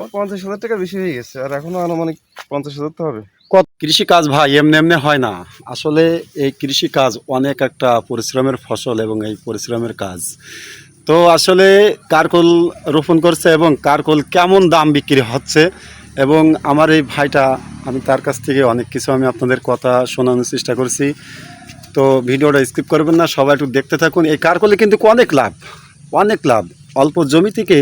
আমার পঞ্চাশ হাজার টাকা বেশি হয়ে গেছে, আর এখনও আনুমানিক পঞ্চাশ হাজার তো হবে। কত কৃষিকাজ ভাই, এমনি এমনি হয় না। আসলে এই কৃষিকাজ অনেক একটা পরিশ্রমের ফসল এবং এই পরিশ্রমের কাজ। তো আসলে কারকল রোপণ করছে এবং কারকল কেমন দাম বিক্রি হচ্ছে এবং আমার এই ভাইটা, আমি তার কাছ থেকে অনেক কিছু আমি আপনাদের কথা শোনানোর চেষ্টা করছি। তো ভিডিওটা স্কিপ করবেন না, সবাই একটু দেখতে থাকুন। এই কারকলে কিন্তু অনেক লাভ অনেক লাভ। অল্প জমি থেকে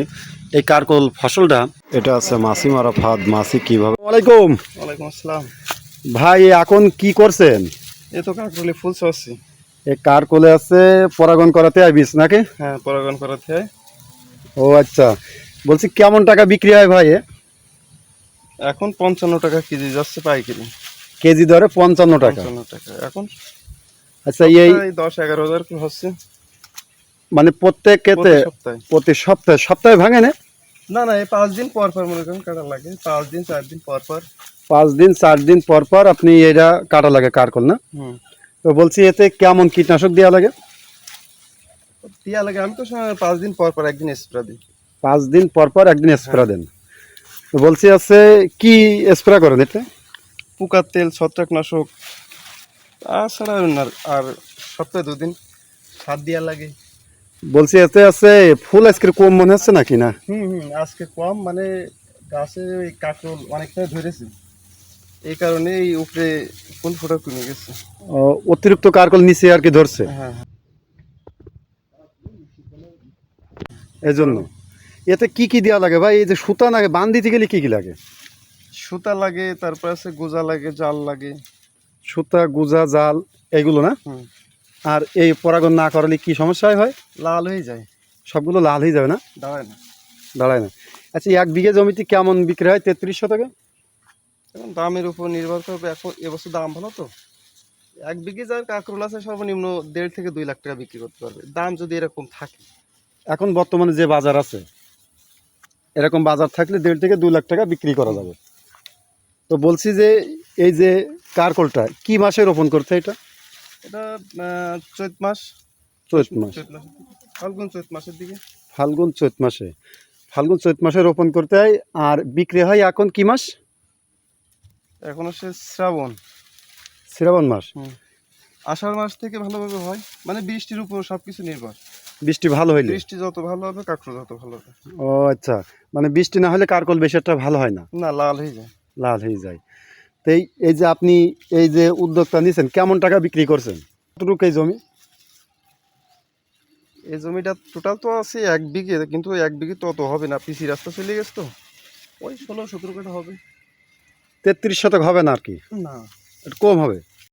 এই কারকল ফসলটা? এটা আছে মাসি মারা ফাদ মাসি কীভাবে ওয়ালাইকুম ওয়ালাইকুম আসসালাম। ভাই এখন কি করছেন? এ তো কাকরলি ফুল চাচ্ছি এই কার কোলে আছে পরাগন করাতে আইবিস নাকি? হ্যাঁ পরাগন করাতে ও আচ্ছা। বলছি কেমন টাকা বিক্রি হয় ভাই এখন পঞ্চান্ন টাকা কেজি যাচ্ছে পাইকারি। কেজি দরে পঞ্চান্ন টাকা। পঞ্চান্ন টাকা। এখন আচ্ছা এই দশ এগারো হাজার কি হচ্ছে। মানে প্রত্যেক ক্ষেত্রে প্রতি সপ্তাহে। সপ্তাহে। ভাঙে না? না না এই পাঁচ দিন পর পর মনে করেন কাটা লাগে। পাঁচ দিন চার দিন পর পর। পাঁচ দিন চার দিন পর পর আপনি এটা কাটা লাগে কার কারকল না তো বলছি এতে কেমন কীটনাশক দেওয়া লাগে? দেওয়া লাগে আমি তো পাঁচ দিন পর পর একদিন স্প্রে দিই। পাঁচ দিন পর পর একদিন স্প্রে দেন। তো বলছি আছে কি স্প্রে করেন এতে? পোকার তেল ছত্রাকনাশক তাছাড়া আর সপ্তাহে দুদিন। সার দেওয়া লাগে। বলছি এতে আছে ফুল আজকে কম মনে হচ্ছে নাকি না? হুম হুম আজকে কম মানে গাছে ওই কাকরোল অনেকটাই ধরেছে। এই কারণে এই উপরে ফুল ফোটা কমে গেছে। অতিরিক্ত কারকল নিচে আর কি ধরছে? হ্যাঁ হ্যাঁ। এই জন্য এতে কি কি দেওয়া লাগে ভাই? এই যে সুতা লাগে বান দিতে গেলে কি কি লাগে? সুতা লাগে তারপর আছে গোজা লাগে জাল লাগে। সুতা গুজা জাল এগুলো না? হুম। আর এই পরাগণ না করলে কি সমস্যা হয়? লাল হয়ে যায়। সবগুলো লাল হয়ে যাবে না? দাঁড়ায় না। দাঁড়ায় না। আচ্ছা এক বিঘে জমিতে কেমন বিক্রি হয়? তেত্রিশ শতকে এখন দামের উপর নির্ভর করবে। এখন এবছর দাম ভালো তো? এক বিঘে যার কাকরোল আছে সর্বনিম্ন দেড় থেকে দুই লাখ টাকা বিক্রি করতে পারবে। দাম যদি এরকম থাকে। এখন বর্তমানে যে বাজার আছে এরকম বাজার থাকলে দেড় থেকে দুই লাখ টাকা বিক্রি করা যাবে। তো বলছি যে এই যে কারকলটা কি মাসে রোপণ করতে এটা? এটা চৈত মাস। চৈত মাস। ফাল্গুন চৈত মাসের দিকে। ফাল্গুন চৈত মাসে। ফাল্গুন চৈত মাসে রোপণ করতে হয়। আর বিক্রি হয় এখন কি মাস? এখন হচ্ছে শ্রাবণ। শ্রাবণ মাস। আষাঢ় মাস থেকে ভালোভাবে হয়। মানে বৃষ্টির উপর সবকিছু নির্ভর। বৃষ্টি ভালো হইলে? বৃষ্টি যত ভালো হবে কাঁকড়ো যত ভালো হবে। ও আচ্ছা। মানে বৃষ্টি না হলে কারকল বেশি একটা ভালো হয় না? না লাল হয়ে যায়। লাল হয়ে যায়। তো এই এই যে আপনি এই যে উদ্যোগটা নিয়েছেন কেমন টাকা বিক্রি করছেন? কতটুকু এই জমি? এই জমিটা টোটাল তো আছে এক বিঘে কিন্তু এক বিঘে তো অত হবে না। পিসি রাস্তা চলে গেছে তো। ওই ষোলো সতেরো কাটা হবে। তেত্রিশ শতক হবে না আর কি? না। একটু কম হবে।